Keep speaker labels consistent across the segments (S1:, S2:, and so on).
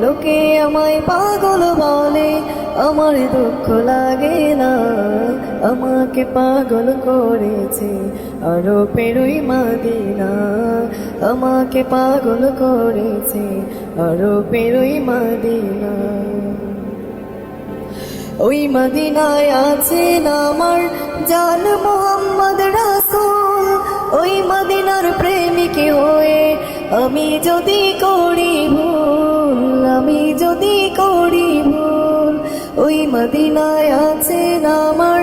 S1: লোকে আমায় পাগল বলে, আমার দুঃখ লাগে না। আমাকে পাগল করেছে আরও পেরোই মাদিনা। আমাকে পাগল করেছে আরও পেরোই মাদিনা। ওই মদিনায় আছেন আমার জান মোহাম্মদ রাসূল। আমি যদি করি ভুল, আমি যদি করি ভুল, ওই মদিনায় আছেন আমার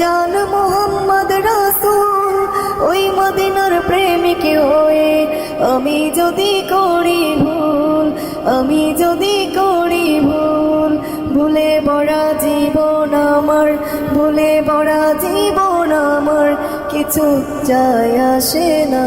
S1: জান মোহাম্মদ রাসূল, ওই মদিনার প্রেমিক হয়ে আমি যদি করি ভুল, আমি যদি করি ভুল, ভুলে বড়া জীবন আমার, ভুলে বড়া জীবন আমার, কিছু যায় আসে না।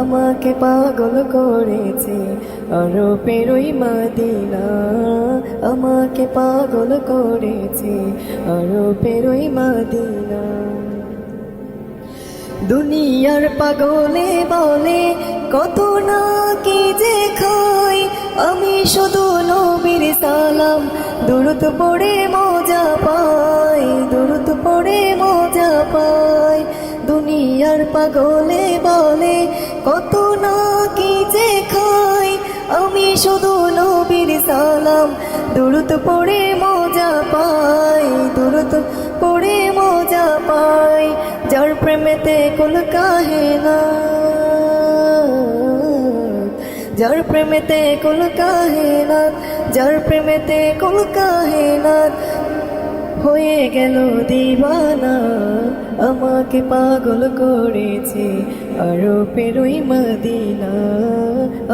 S1: আমাকে পাগল করেছে আরও পেরোই মাদিনা। আমাকে পাগল করেছে আরও পেরোই মাদিনা। দুনিয়ার পাগলে বলে, কত না কি যে খাই। আমি শুধু নবীর সালাম দূরত পড়ে মজা পাই দূরত পড়ে মজা পাই। দুনিয়ার পাগলে বলে কত না কি যে খাই? আমি শুধু নবীর সালাম। দূরত পড়ে মজা পাই দূরত পড়ে মজা পাই। যার প্রেমেতে কুল কাহে না। যার প্রেমেতে কুল কাহে না, যার প্রেমেতে কুল কাহে না। হয়ে গেল দিবানা। আমাকে পাগল করেছে আরও পেরোই মদিনা।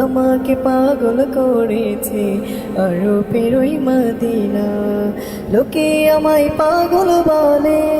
S1: আমাকে পাগল করেছে আরও পেরোই মদিনা। লোকে আমায় পাগল বলে।